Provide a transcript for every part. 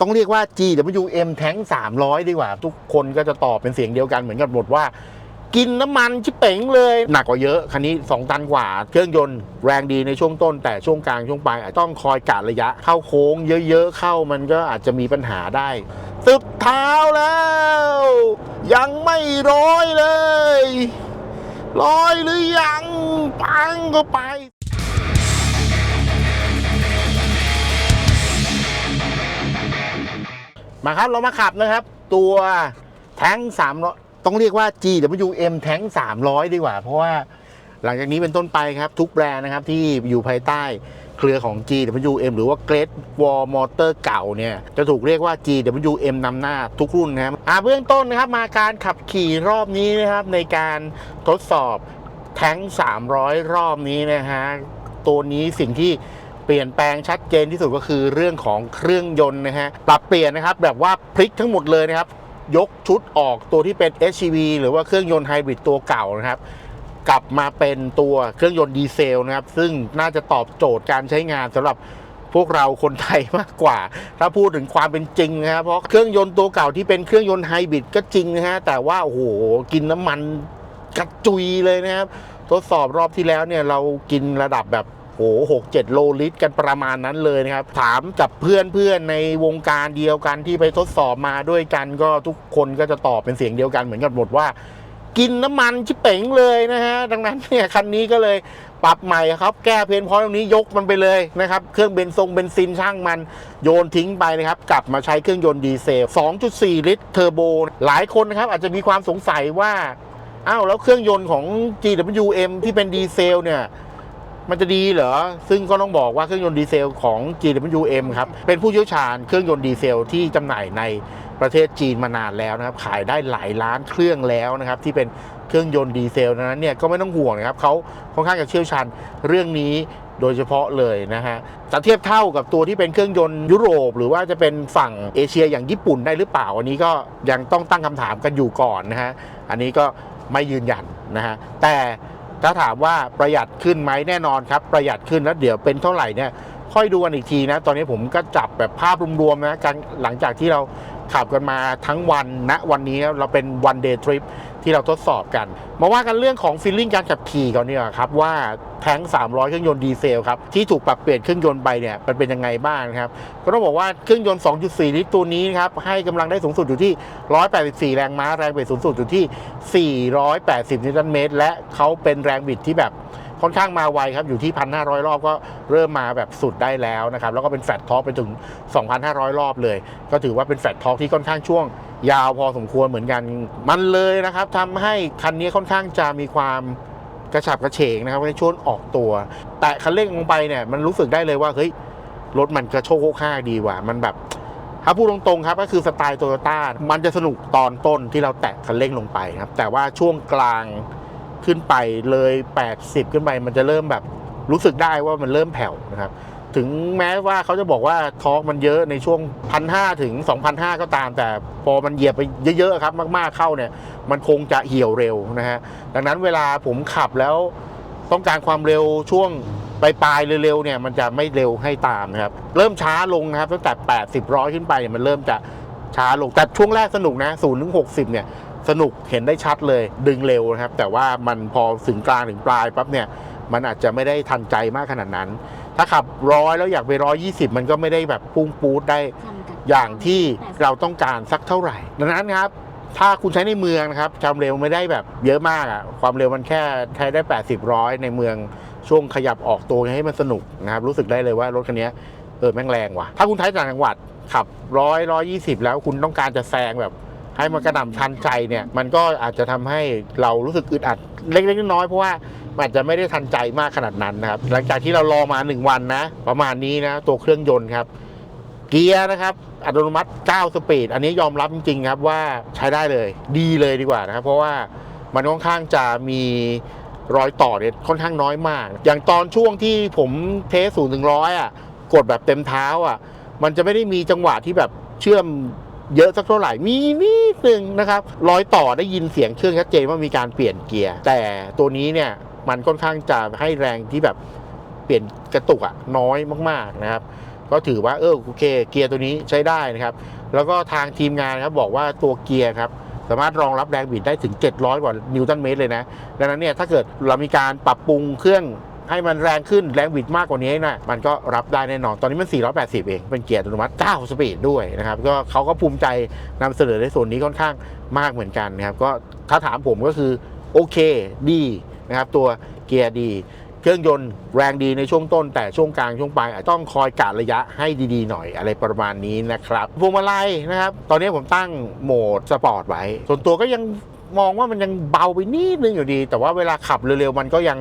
ต้องเรียกว่า GWM Tank 300 ดีกว่า ทุกคนก็จะตอบเป็นเสียงเดียวกันเหมือนกันหมดว่า กินน้ำมันชิเป๋งเลย หนักกว่าเยอะ คันนี้ 2 ตันกว่า เครื่องยนต์แรงดีในช่วงต้น แต่ช่วงกลางช่วงปลายอาจต้องคอยกะระยะ เข้าโค้งเยอะๆ เข้ามันก็อาจจะมีปัญหาได้ตึบเท้าแล้ว ยังไม่ร้อยเลยร้อยหรือยัง ปังก็ไป มาครับเรามาขับนะครับ ตัวแท้ง300ต้องเรียกว่า GWM แท้ง300 ดีกว่า เพราะว่าหลังจากนี้เป็นต้นไปครับ ทุกแบรนด์นะครับที่อยู่ภายใต้เครือของ GWM หรือว่า Great Wall Motor เก่าเนี่ย จะถูกเรียกว่า GWM นำหน้าทุกรุ่นนะครับอ่าเบื้องต้นนะครับมาการขับขี่รอบนี้นะครับ ในการทดสอบแท้ง300 รอบนี้นะฮะตัวนี้สิ่งที่ เปลี่ยนแปลงชัดเจนที่สุดก็คือเรื่องของเครื่องยนต์นะฮะปรับเปลี่ยนนะครับแบบว่าพลิกทั้งหมดเลยนะครับยกชุดออกตัวที่เป็น SUV หรือว่าเครื่องยนต์ไฮบริดตัวเก่านะครับกลับมาเป็นตัวเครื่องยนต์ดีเซลนะครับ ซึ่งน่าจะตอบโจทย์การใช้งานสำหรับพวกเราคนไทยมากกว่า ถ้าพูดถึงความเป็นจริงนะครับเพราะเครื่องยนต์ตัวเก่าที่เป็นเครื่องยนต์ไฮบริดก็จริงนะฮะแต่ว่าโอ้โหกินน้ำมันกระจุยเลยนะครับ ทดสอบรอบที่แล้วเนี่ยเรากินระดับแบบ โอ้หกเจ็ดโลลิตรกันประมาณนั้นเลยนะครับ ถามกับเพื่อนเพื่อนๆในวงการเดียวกันที่ไปทดสอบมาด้วยกันก็ทุกคนก็จะตอบเป็นเสียงเดียวกันเหมือนกันหมดว่า กินน้ำมันชิเป๋งเลยนะฮะ ดังนั้นเนี่ยคันนี้ก็เลยปรับใหม่ครับ แก้เพนพอยต์ตรงนี้ยกมันไปเลยนะครับ เครื่องเบนซงเบนซินช่างมันโยนทิ้งไปนะครับ กลับมาใช้เครื่องยนต์ดีเซล 2.4 ลิตรเทอร์โบ หลายคนนะครับอาจจะมีความสงสัยว่าอ้าวแล้วเครื่องยนต์ของ GWM ที่เป็นดีเซลเนี่ย มันจะดีเหรอ ซึ่งก็ต้องบอกว่าเครื่องยนต์ดีเซลของ GWM ครับ เป็นผู้เชี่ยวชาญเครื่องยนต์ดีเซลที่จำหน่ายในประเทศจีนมานานแล้วนะครับ ขายได้หลายล้านเครื่องแล้วนะครับ ที่เป็นเครื่องยนต์ดีเซลนั้นเนี่ยก็ไม่ต้องห่วงนะครับเขาค่อนข้างจะเชี่ยวชาญเรื่องนี้โดยเฉพาะเลยนะฮะ จะเทียบเท่ากับตัวที่เป็นเครื่องยนต์ยุโรป หรือว่าจะเป็นฝั่งเอเชียอย่างญี่ปุ่นได้หรือเปล่า อันนี้ก็ยังต้องตั้งคำถามกันอยู่ก่อนนะฮะ อันนี้ก็ไม่ยืนยันนะฮะ แต่ ถ้าถามว่าประหยัดขึ้นไหมแน่นอนครับ ประหยัดขึ้นแล้วเดี๋ยวเป็นเท่าไหร่เนี่ยค่อยดูกันอีกทีนะ ตอนนี้ผมก็จับแบบภาพรวมๆนะกันหลังจากที่เราขับกันมาทั้งวันณวันนี้เราเป็น one day trip ที่ ที่เราทดสอบกัน มาว่ากันเรื่องของฟีลลิ่งการขับขี่ก่อนเนี่ยครับว่าแท้ง 300 เครื่องยนต์ดีเซลครับที่ถูกปรับเปลี่ยนเครื่องยนต์ไปเนี่ยมันเป็นยังไงบ้างนะครับก็ต้องบอกว่าเครื่องยนต์ 2.4 ลิตรตัวนี้นครับให้กำลังได้สูงสุดอยู่ที่ 184 แรงม้าแรงบิดสูงสุดอยู่ที่ 480 นิวตันเมตร และเขาเป็นแรงบิดที่แบบค่อนข้างมาไวครับอยู่ที่ 1,500 รอบก็เริ่มมาแบบสุดได้แล้วนะครับแล้วก็เป็นแฟลตท็อกไปถึง 2,500 รอบเลย ก็ถือว่าเป็นแฟลตท็อกที่ค่อนข้างช่วง ยาวพอสมควรเหมือนกัน มันเลยนะครับทำให้คันนี้ค่อนข้างจะมีความกระฉับกระเฉงนะครับในช่วงออกตัว แต่คันเร่งลงไปเนี่ยมันรู้สึกได้เลยว่าเฮ้ยรถมันกระโชกโคกห้าดีว่ะมันแบบถ้าพูดตรงๆครับก็คือสไตล์โตโยต้ามันจะสนุกตอนต้นที่เราแตะคันเร่งลงไปครับ แต่ว่าช่วงกลางขึ้นไปเลย 80 ขึ้นไป มันจะเริ่มแบบรู้สึกได้ว่ามันเริ่มแผ่วนะครับ ถึงแม้ว่าเขาจะบอกว่าทอร์กมันเยอะในช่วง1,500ถึง2,500ก็ตาม แต่พอมันเหยียบไปเยอะๆครับมากๆเข้าเนี่ย มันคงจะเหี่ยวเร็วนะฮะดังนั้นเวลาผมขับแล้วต้องการความเร็วช่วงปลายเร็วๆเนี่ยมันจะไม่เร็วให้ตามนะครับ เริ่มช้าลงนะครับตั้งแต่ 80ร้อยขึ้นไปเนี่ยมันเริ่มจะช้าลงแต่ช่วงแรกสนุกนะ0ถึง60 เนี่ย สนุกเห็นได้ชัดเลยดึงเร็วนะครับ แต่ว่ามันพอถึงกลางถึงปลายปั๊บเนี่ย มันอาจจะไม่ได้ทันใจมากขนาดนั้น ถ้าขับร้อยแล้วอยากไปร้อยยี่สิบมันก็ไม่ได้แบบพุ่งปูดได้อย่างที่เราต้องการสักเท่าไหร่ ดังนั้นครับ ถ้าคุณใช้ในเมืองนะครับความเร็วไม่ได้แบบเยอะมากอะความเร็วมันแค่ใช้ได้ 80ร้อยในเมืองช่วงขยับออกตัวให้มันสนุกนะครับ รู้สึกได้เลยว่ารถคันนี้เออแม่งแรงว่ะ ถ้าคุณใช้ต่างจังหวัดขับร้อยร้อยยี่สิบแล้วคุณต้องการจะแซงแบบให้มันกระหน่ำทันใจเนี่ย มันก็อาจจะทำให้เรารู้สึกอึดอัดเล็กๆน้อยๆเพราะว่ามัน อาจจะไม่ได้ทันใจมากขนาดนั้นนะครับ หลังจากที่เรารอมา 1 วันนะ ประมาณนี้นะ ตัวเครื่องยนต์ครับเกียร์นะครับ อัตโนมัติ 9 สปีด อันนี้ยอมรับจริงๆครับว่าใช้ได้เลยดีเลยดีกว่านะครับ เพราะว่ามันค่อนข้างจะมีรอยต่อเนี่ยค่อนข้างน้อยมาก อย่างตอนช่วงที่ผมเทสศูนย์ถึงร้อยอะกดแบบเต็มเท้าอะ มันจะไม่ได้มีจังหวะที่แบบเชื่อมเยอะสักเท่าไหร่ มีนิดนึงนะครับ รอยต่อได้ยินเสียงเครื่องชัดเจนว่ามีการเปลี่ยนเกียร์ แต่ตัวนี้เนี่ย มันค่อนข้างจะให้แรงที่แบบเปลี่ยนกระตุกอะน้อยมากๆนะครับ ก็ถือว่าเออโอเค เกียร์ตัวนี้ใช้ได้นะครับ แล้วก็ทางทีมงานครับบอกว่าตัวเกียร์ครับสามารถรองรับแรงบิดได้ถึง 700 กว่านิวตันเมตรเลยนะ ดังนั้นเนี่ยถ้าเกิดเรามีการปรับปรุงเครื่องให้มันแรงขึ้นแรงบิดมากกว่านี้นะมันก็รับได้แน่นอน ตอนนี้มัน 480 เอง เป็นเกียร์อัตโนมัติ 9 สปีดด้วยนะครับ ก็เขาก็ภูมิใจนำเสนอในส่วนนี้ค่อนข้างมากเหมือนกันนะครับ ก็ถ้าถามผมก็คือโอเค ดี นะครับตัวเกียร์ดี เครื่องยนต์แรงดีในช่วงต้น แต่ช่วงกลางช่วงปลายอาจต้องคอยกะระยะให้ดีๆหน่อยอะไรประมาณนี้นะครับพวงมาลัยนะครับ ตอนนี้ผมตั้งโหมดสปอร์ตไว้ ส่วนตัวก็ยังมองว่ามันยังเบาไปนิดนึงอยู่ดี แต่ว่าเวลาขับเร็วๆมันก็ยัง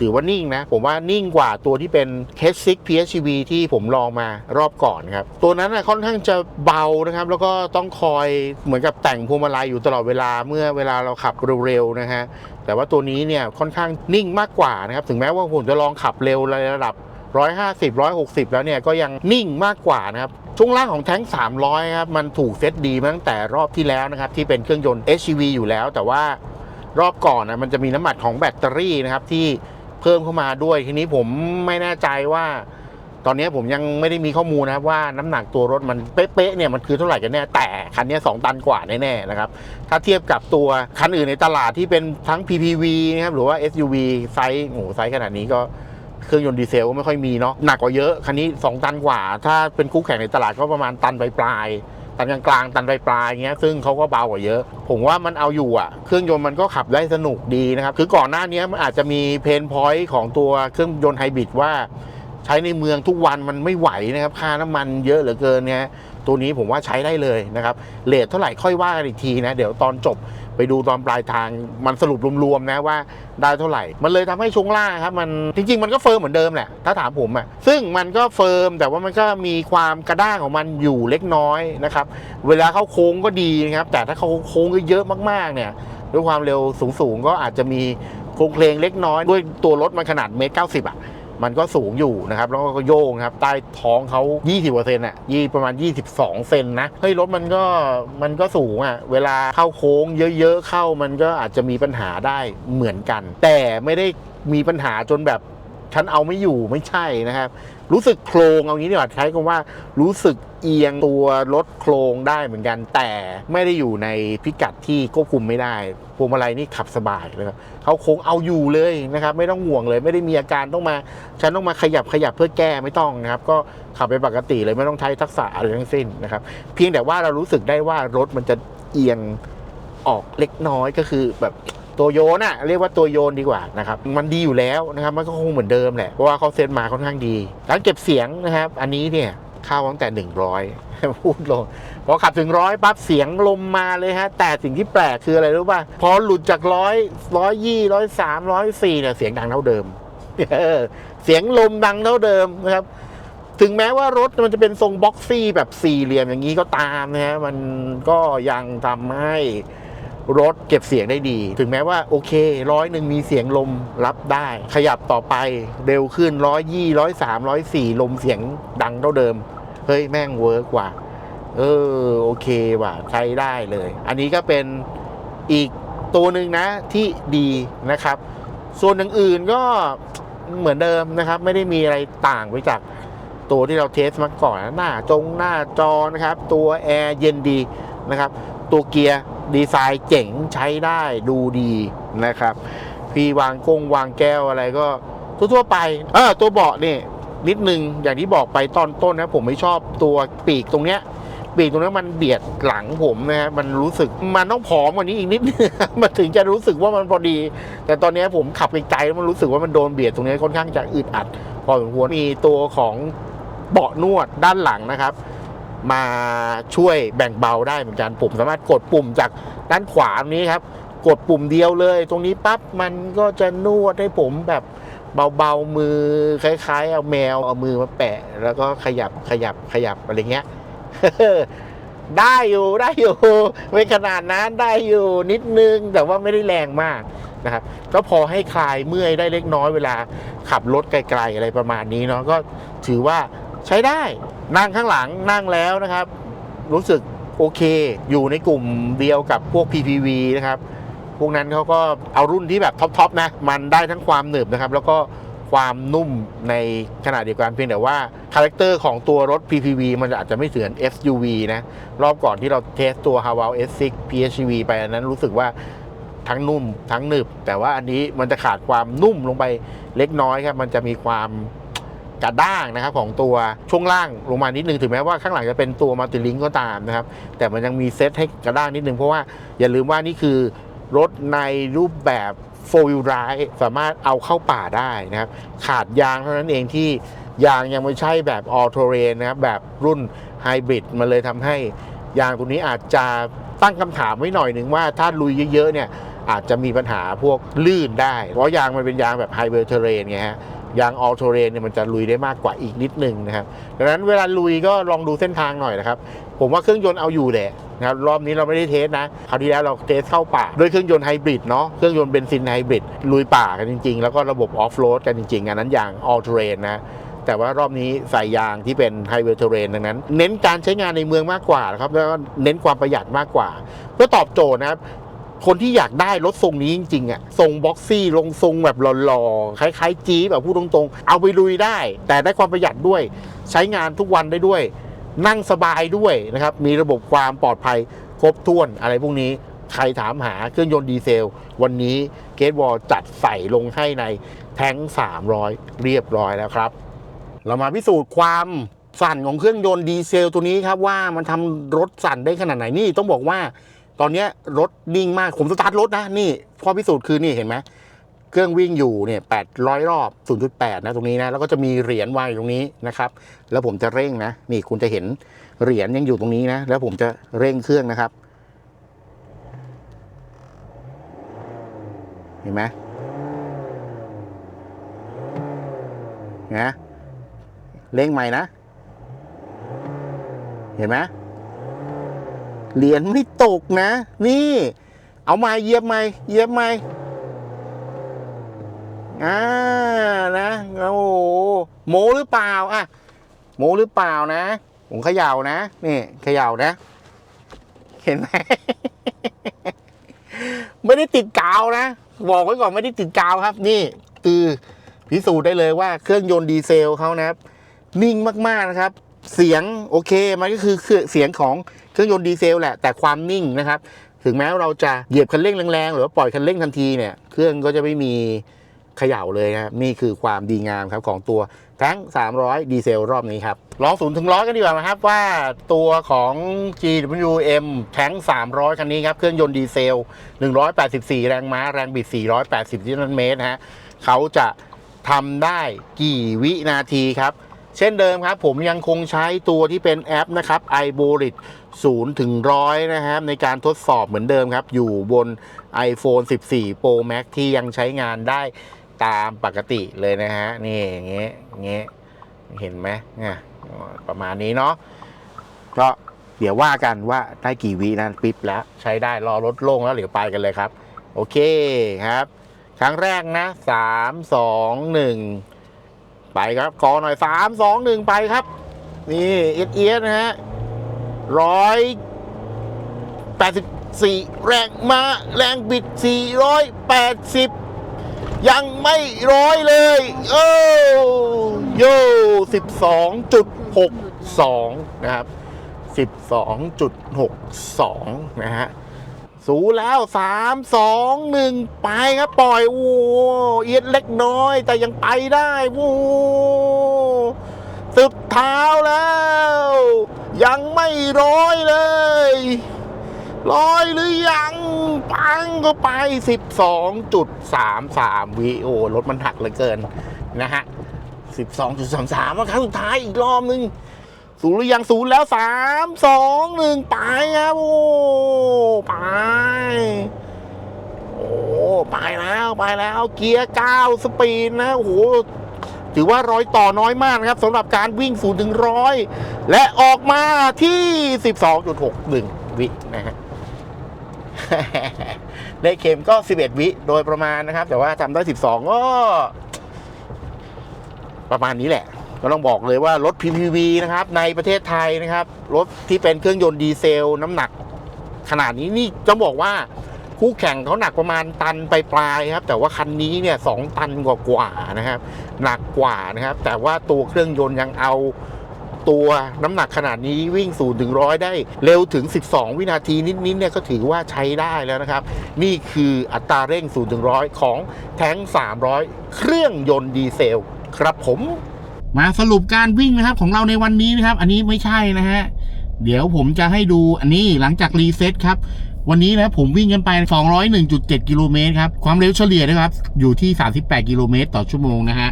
ถือว่านิ่งนะ ผมว่านิ่งกว่าตัวที่เป็น H6 PHEV ที่ผมลองมารอบก่อนครับ ตัวนั้นนะค่อนข้างจะเบานะครับ แล้วก็ต้องคอยเหมือนกับแต่งพวงมาลัยอยู่ตลอดเวลาเมื่อเวลาเราขับเร็วๆนะฮะ แต่ว่าตัวนี้เนี่ยค่อนข้างนิ่งมากกว่านะครับ ถึงแม้ว่าผมจะลองขับเร็วระดับ 150 160 แล้วเนี่ยก็ยังนิ่งมากกว่านะครับช่วงล่างของแท้ง 300 ครับ มันถูกเซตดีมาตั้งแต่รอบที่แล้วนะครับ ที่เป็นเครื่องยนต์ HEV อยู่แล้ว แต่ว่ารอบก่อนนะมันจะมีน้ำหนักของแบตเตอรี่นะครับที่เพิ่มเข้ามาด้วยทีนี้ผมไม่แน่ใจว่า ตอนนี้ผมยังไม่ได้มีข้อมูลนะครับว่าน้ำหนักตัวรถมันเป๊ะๆเนี่ยมันคือเท่าไหร่กันแน่แต่คันนี้ 2 ตันกว่าแน่ๆนะครับถ้าเทียบกับตัวคันอื่นในตลาดที่เป็นทั้ง PPV นะครับหรือว่า SUV ไซส์โอ้ไซส์ขนาดนี้ก็เครื่องยนต์ดีเซลก็ไม่ค่อยมีเนาะหนักกว่าเยอะคันนี้ 2 ตันกว่า ถ้าเป็นคู่แข่งในตลาดก็ประมาณตันปลายตันกลางๆตันปลายๆอย่างเงี้ยซึ่งเขาก็เบากว่าเยอะ ผมว่ามันเอาอยู่อะ เครื่องยนต์มันก็ขับได้สนุกดีนะครับ คือก่อนหน้านี้มันอาจจะมีเพนพอยต์ของตัวเครื่องยนต์ไฮบริดว่า ใช้ในเมืองทุกวันมันไม่ไหวนะครับค่าน้ำมันเยอะเหลือเกินเนี่ยตัวนี้ผมว่าใช้ได้เลยนะครับเลทเท่าไหร่ค่อยว่ากันอีกทีนะ เดี๋ยวตอนจบไปดูตอนปลายทางมันสรุปรวมๆนะว่าได้เท่าไหร่ มันเลยทำให้ช่วงล่างครับมันจริงๆ มันก็เฟิร์มเหมือนเดิมแหละถ้าถามผมอะ่ะซึ่งมันก็เฟิร์มแต่ว่ามันก็มีความกระด้างของมันอยู่เล็กน้อยนะครับเวลาเข้าโค้งก็ดีนะครับแต่ถ้าเขาโค้งเยอะๆมากๆเนี่ยด้วยความเร็วสูงๆก็อาจจะมีโครงเพลงเล็กน้อยด้วยตัวรถมันขนาดเมตรเก้าสิบอะ มันก็สูงอยู่นะครับแล้วก็โยงครับใต้ท้องเขา20กว่าเซนอะยี่ประมาณ 22 เซนนะเฮ้ยรถมันก็มันก็สูงอะเวลาเข้าโค้งเยอะๆเข้ามันก็อาจจะมีปัญหาได้เหมือนกัน แต่ไม่ได้มีปัญหาจนแบบ ฉันเอาไม่อยู่ไม่ใช่นะครับ รู้สึกโครงเอางี้ดีกว่าใช้คำว่ารู้สึกเอียงตัวรถโครงได้เหมือนกัน แต่ไม่ได้อยู่ในพิกัดที่ควบคุมไม่ได้พวงมาลัยนี่ขับสบายเลยครับเขาโค้งเอาอยู่เลยนะครับ ไม่ต้องห่วงเลย ไม่ได้มีอาการต้องมา ฉันต้องมาขยับขยับเพื่อแก้ไม่ต้องนะครับ ก็ขับไปปกติเลยไม่ต้องใช้ทักษะอะไรทั้งสิ้นนะครับ เพียงแต่ว่าเรารู้สึกได้ว่ารถมันจะเอียงออกเล็กน้อยก็คือแบบ ตัวโยนอะเรียกว่าตัวโยนดีกว่านะครับมันดีอยู่แล้วนะครับมันก็คงเหมือนเดิมแหละเพราะว่าเขาเซ็ตมาค่อนข้างดีการเก็บเสียงนะครับ อันนี้เนี่ยเข้าตั้งแต่ 100 พูดลง พอขับถึงร้อยปั๊บเสียงลมมาเลยฮะ แต่สิ่งที่แปลกคืออะไรรู้ป่ะ พอหลุดจากร้อยร้อยยี่ร้อยสามร้อยสี่เนี่ยเสียงดังเท่าเดิมเออเสียงลมดังเท่าเดิมนะครับ ถึงแม้ว่ารถมันจะเป็นทรงบ็อกซี่แบบสี่เหลี่ยมอย่างนี้ก็ตามนะฮะมันก็ยังทำให้ รถเก็บเสียงได้ดี ถึงแม้ว่าโอเคร้อยหนึ่งมีเสียงลมรับได้ ขยับต่อไปเร็วขึ้นร้อยยี่ร้อยสามร้อยสี่ลมเสียงดังเท่าเดิม เฮ้ยแม่งเวิร์กว่ะเออโอเคว่ะใช้ได้เลย อันนี้ก็เป็นอีกตัวหนึ่งนะที่ดีนะครับ ส่วนอย่างอื่นก็เหมือนเดิมนะครับ ไม่ได้มีอะไรต่างไปจากตัวที่เราเทสมาก่อนหน้าจงหน้าจอนะครับ ตัวแอร์เย็นดีนะครับ ตัวเกียร์ ดีไซน์เจ๋งใช้ได้ดูดีนะครับ พี่วางกงวางแก้วอะไรก็ทั่วๆไปเออตัวเบาะนี่นิดนึงอย่างที่บอกไปตอนต้นนะผมไม่ชอบตัวปีกตรงเนี้ยปีกตรงนี้มันเบียดหลังผมนะฮะมันรู้สึกมันต้องผอมกว่านี้อีกนิดนึงมันถึงจะรู้สึกว่ามันพอดี แต่ตอนนี้ผมขับไกลๆแล้วมันรู้สึกว่ามันโดนเบียดตรงนี้ค่อนข้างจะอึดอัด พอสมควรมีตัวของเบาะนวดด้านหลังนะครับ มาช่วยแบ่งเบาได้เหมือนกันผมสามารถกดปุ่มจากด้านขวาตรงนี้ครับ กดปุ่มเดียวเลย ตรงนี้ปั๊บมันก็จะนวดให้ผมแบบเบาๆมือคล้ายๆ เอาแมวเอามือมาแปะ แล้วก็ขยับขยับขยับอะไรเงี้ยได้อยู่ได้อยู่ไม่ขนาดนั้นได้อยู่นิดนึงแต่ว่าไม่ได้แรงมากนะครับก็พอให้คลายเมื่อยได้เล็กน้อยเวลาขับรถไกลๆอะไรประมาณนี้เนาะก็ถือว่าใช้ได้ นั่งข้างหลังนั่งแล้วนะครับ รู้สึกโอเค อยู่ในกลุ่มเดียวกับพวก PPV นะครับ พวกนั้นเขาก็เอารุ่นที่แบบท็อปๆนะ มันได้ทั้งความหนึบนะครับ แล้วก็ความนุ่มในขณะเดียวกันเพียงแต่ว่าคาแรคเตอร์ของตัวรถ PPV มันอาจจะไม่เหมือน SUV นะ รอบก่อนที่เราเทสตัว h a w a l S6 PHEV ไปอันนั้นรู้สึกว่าทั้งนุ่มทั้งหนึบ แต่ว่าอันนี้มันจะขาดความนุ่มลงไปเล็กน้อยครับ มันจะมีความ กระด้างนะครับของตัวช่วงล่างลงมานิดนึงถึงแม้ว่าข้างหลังจะเป็นตัวมัลติลิงก็ตามนะครับ แต่มันยังมีเซตให้กระด้างนิดนึงเพราะว่าอย่าลืมว่านี่คือรถในรูปแบบ4 wheel drive สามารถเอาเข้าป่าได้นะครับ ขาดยางเท่านั้นเองที่ยางยังไม่ใช่แบบ all terrain นะครับ แบบรุ่นไฮบริดมันเลยทำให้ยางตัวนี้อาจจะตั้งคำถามไว้หน่อยหนึ่งว่าถ้าลุยเยอะๆเนี่ยอาจจะมีปัญหาพวกลื่นได้ เพราะยางมันเป็นยางแบบไฮเว r เทเรนไงฮะ ยาง all terrain เนี่ยมันจะลุยได้มากกว่าอีกนิดนึงนะครับดังนั้นเวลาลุยก็ลองดูเส้นทางหน่อยนะครับ ผมว่าเครื่องยนต์เอาอยู่แหละนะครับรอบนี้เราไม่ได้เทสนะคราวที่แล้วเราเทสเข้าป่าด้วยเครื่องยนต์ไฮบริดเนาะเครื่องยนต์เบนซินไฮบริดลุยป่ากันจริงๆ แล้วก็ระบบออฟโรดกันจริงๆอันนั้นยาง all terrain นะแต่ว่ารอบนี้ใส่ยางที่เป็นไฮเว r เทเรนดังนั้น เน้นการใช้งานในเมืองมากกว่านะครับแล้วก็เน้นความประหยัดมากกว่า เพื่อตอบโจทย์นะครับ คนที่อยากได้รถทรงนี้จริงๆอะทรงบ็อกซี่ลงทรงแบบหล่อๆคล้ายๆจี๊แบบพูดตรงๆ เอาไปลุยได้ แต่ได้ความประหยัดด้วย ใช้งานทุกวันได้ด้วย นั่งสบายด้วยนะครับมีระบบความปลอดภัยครบถ้วนอะไรพวกนี้ใครถามหาเครื่องยนต์ดีเซล วันนี้เกตวอลจัดใส่ลงให้ในแท้ง 300 เรียบร้อยแล้วครับ เรามาพิสูจน์ความสั่นของเครื่องยนต์ดีเซลตัวนี้ครับว่ามันทำรถสั่นได้ขนาดไหนนี่ต้องบอกว่า ตอนนี้รถนิ่งมาก ผมสตาร์ทรถนะ นี่ข้อพิสูจน์คือนี่เห็นไหมเครื่องวิ่งอยู่เนี่ย800รอบ 0.8 นะตรงนี้นะ แล้วก็จะมีเหรียญวางอยู่ตรงนี้นะครับ แล้วผมจะเร่งนะ นี่คุณจะเห็นเหรียญยังอยู่ตรงนี้นะ แล้วผมจะเร่งเครื่องนะครับ เห็นไหมนะเร่งใหม่นะ เห็นไหม เหรียญไม่ตกนะ นี่ เอาไม้เยียบไม้เยียบไม้อ่านะโอ้โหโมหรือเปล่าอะโมหรือเปล่านะผมเขย่านะนี่เขย่านะ เห็นไหมไม่ได้ติดกาวนะบอกไว้ก่อนไม่ได้ติดกาวครับ นี่คือพิสูจน์ได้เลยว่าเครื่องยนต์ดีเซลเขานะครับ นิ่งมากๆนะครับ เสียงโอเคมันก็คือเสียงของ เครื่องยนต์ดีเซลแหละแต่ความนิ่งนะครับ ถึงแม้ว่าเราจะเหยียบคันเร่งแรงๆ หรือว่าปล่อยคันเร่งทันทีเนี่ยเครื่องก็จะไม่มีเขย่าเลยนะครับนี่คือความดีงามครับของตัวแท้ง300 ดีเซลรอบนี้ครับลองศูนย์ถึงร้อยกันดีกว่านะครับว่าตัวของ GWM แท้ง300 คันนี้ครับ เครื่องยนต์ดีเซล 184 แรงม้า แรงบิด 480นิวตันเมตรฮะเขาจะทำได้กี่วินาทีครับ เช่นเดิมครับ ผมยังคงใช้ตัวที่เป็นแอปนะครับ i b o l i t 0ถึง100 นะครับ ในการทดสอบเหมือนเดิมครับ อยู่บน iPhone 14 Pro Max ที่ยังใช้งานได้ตามปกติเลยนะฮะ นี่อย่างเงี้ยเงี้ยเห็นไหมเนี่ยประมาณนี้เนาะก็เดี๋ยวว่ากันว่าได้กี่วินะปิ๊บแล้วใช้ได้รอรถโล่งแล้วเดี๋ยวไปกันเลยครับ โอเคครับ ครั้งแรกนะสามสองหนึ่ง ไปครับขอหน่อยสามสองหนึ่งไปครับ นี่เอียดเอียดนะฮะร้อยแปดสิบสี่แรงมาแรงบิดสี่ร้อยแปดสิบยังไม่ร้อยเลยโอ้โย่สิบสองจุดหกสองนะครับสิบสองจุดหกสองนะฮะ สูแล้วสามสองหนึ่งไปครับปล่อยโอ้เอียดเล็กน้อย แต่ยังไปได้โอ้สุดเท้าแล้ว ยังไม่ร้อยเลยร้อยหรือยังปังก็ไป 12.33 วิโอรถมันหักเหลือเกินนะฮะ 12.33ว่าครั้งสุดท้ายอีกรอบนึง ศูนย์หรือยังศูนย์แล้วสามสองหนึ่งไปครับโอ้ไปโอ้ไปแล้วไปแล้วเกียร์เก้าสปีดนะโอ้โหถือว่ารอยต่อน้อยมากนะครับสำหรับการวิ่งศูนย์ถึงร้อยและออกมาที่12.61วินะฮะในเข็มก็11วิโดยประมาณนะครับ แต่ว่าทำได้12ก็ประมาณนี้แหละ ก็ต้องบอกเลยว่ารถ PPV นะครับในประเทศไทยนะครับ รถที่เป็นเครื่องยนต์ดีเซล น้ำหนัก ขนาดนี้นี่จะบอกว่าคู่แข่งเขาหนักประมาณตันไปปลายๆครับ แต่ว่าคันนี้เนี่ยสองตันกว่ากว่าๆนะครับ หนักกว่านะครับ แต่ว่าตัวเครื่องยนต์ยังเอาตัวน้ำหนักขนาดนี้วิ่ง0ูนย์ถึงร้อยได้เร็วถึง 12 วินาทีนิดๆเนี่ยก็ถือว่าใช้ได้แล้วนะครับ นี่คืออัตราเร่ง0ูนย์ถึงร้อยของแท้ง 300 เครื่องยนต์ดีเซล ครับผม มาสรุปการวิ่งนะครับ ของเราในวันนี้นะครับ อันนี้ไม่ใช่นะฮะเดี๋ยวผมจะให้ดูอันนี้หลังจากรีเซ็ตครับ วันนี้นะผมวิ่งกันไป 201.7 กิโลเมตรครับ ความเร็วเฉลี่ยนะครับ อยู่ที่ 38 กิโลเมตรต่อชั่วโมงนะฮะ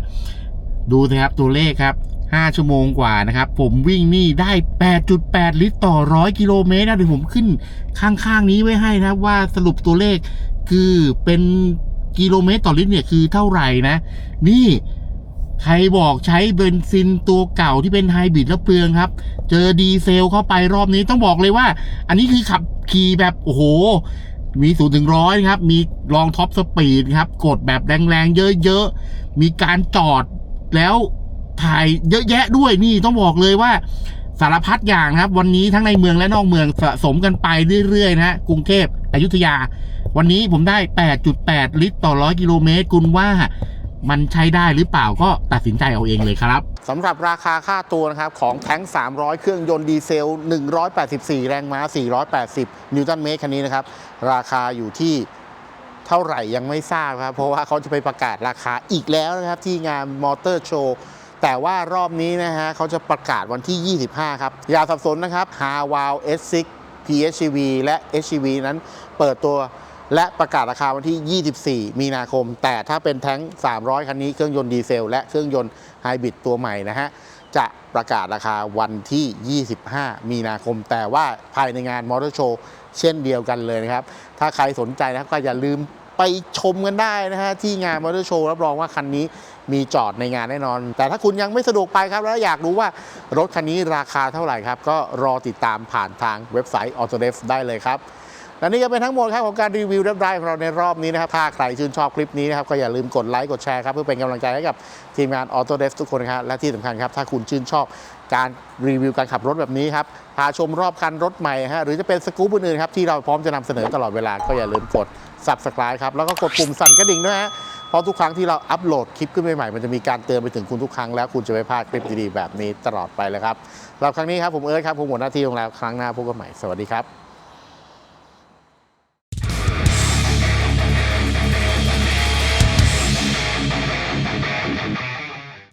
ดูสิครับตัวเลขครับ 5 ชั่วโมงกว่านะครับ ผมวิ่งนี่ได้ 8.8 ลิตรต่อ 100 กิโลเมตรนะเดี๋ยวผมขึ้นข้างๆนี้ไว้ให้นะว่าสรุปตัวเลขคือเป็นกิโลเมตรต่อลิตรเนี่ยคือเท่าไหร่นะ นี่ ใครบอกใช้เบนซินตัวเก่าที่เป็นไฮบริดแล้วเปลืองครับ เจอดีเซลเข้าไปรอบนี้ต้องบอกเลยว่า อันนี้คือขับขี่แบบโอ้โห มีศูนย์ถึงร้อยครับ มีลองท็อปสปีดครับ กดแบบแรงๆ เยอะๆ มีการจอดแล้วถ่ายเยอะแยะด้วยนี่ต้องบอกเลยว่าสารพัดอย่างครับ วันนี้ทั้งในเมืองและนอกเมืองสะสมกันไปเรื่อยๆนะฮะกรุงเทพอยุธยา วันนี้ผมได้ 8.8 ลิตรต่อ100กิโลเมตรคุณว่า มันใช้ได้หรือเปล่าก็ตัดสินใจเอาเองเลยครับสำหรับราคาค่าตัวนะครับของแท้ง 300 เครื่องยนต์ดีเซล 184 แรงม้า 480 นิวตันเมตรคันนี้นะครับ ราคาอยู่ที่เท่าไหร่ยังไม่ทราบครับ เพราะว่าเขาจะไปประกาศราคาอีกแล้วนะครับ ที่งานมอเตอร์โชว์แต่ว่ารอบนี้นะฮะเขาจะประกาศวันที่ 25 ครับ อย่าสับสนนะครับ h a w a l S6 PHEV และ HEV นั้นเปิดตัว และประกาศราคาวันที่ 24 มีนาคม แต่ถ้าเป็นแท้ง 300 คันนี้เครื่องยนต์ดีเซล และเครื่องยนต์ไฮบริดตัวใหม่นะฮะ จะประกาศราคาวันที่ 25 มีนาคม แต่ว่าภายในงานมอเตอร์โชว์เช่นเดียวกันเลยนะครับ ถ้าใครสนใจนะครับก็อย่าลืมไปชมกันได้นะฮะ ที่งานมอเตอร์โชว์รับรองว่าคันนี้มีจอดในงานแน่นอน แต่ถ้าคุณยังไม่สะดวกไปครับ แล้วอยากรู้ว่ารถคันนี้ราคาเท่าไหร่ครับ ก็รอติดตามผ่านทางเว็บไซต์ Autodesk ได้เลยครับ และนี่ก็เป็นทั้งหมดครับของการรีวิวเรียบร้อยของเราในรอบนี้นะครับถ้าใครชื่นชอบคลิปนี้นะครับก็อย่าลืมกดไลค์กดแชร์ครับเพื่อเป็นกำลังใจให้กับทีมงาน Autodesk ทุกคนครับและที่สำคัญครับถ้าคุณชื่นชอบการรีวิวการขับรถแบบนี้ครับพาชมรอบคันรถใหม่ฮะหรือจะเป็นสกู๊ปอื่นๆครับที่เราพร้อมจะนำเสนอตลอดเวลาก็อย่าลืมกด subscribe ครับแล้วก็กดปุ่มสั่นกระดิ่งด้วยฮะเพราะทุกครั้งที่เราอัปโหลดคลิปขึ้นใหม่ๆมันจะมีการเตือนไปถึงคุณทุกครั้งแล้วคุณจะไม่พลาดคลิปดีๆแบบนี้ตลอดไปเลยครับสำหรับครั้งนี้ครับผมเอิร์ธครับผมหมดหน้าที่ลงแล้วครั้งหน้าพบกันใหม่สวัสดีครับ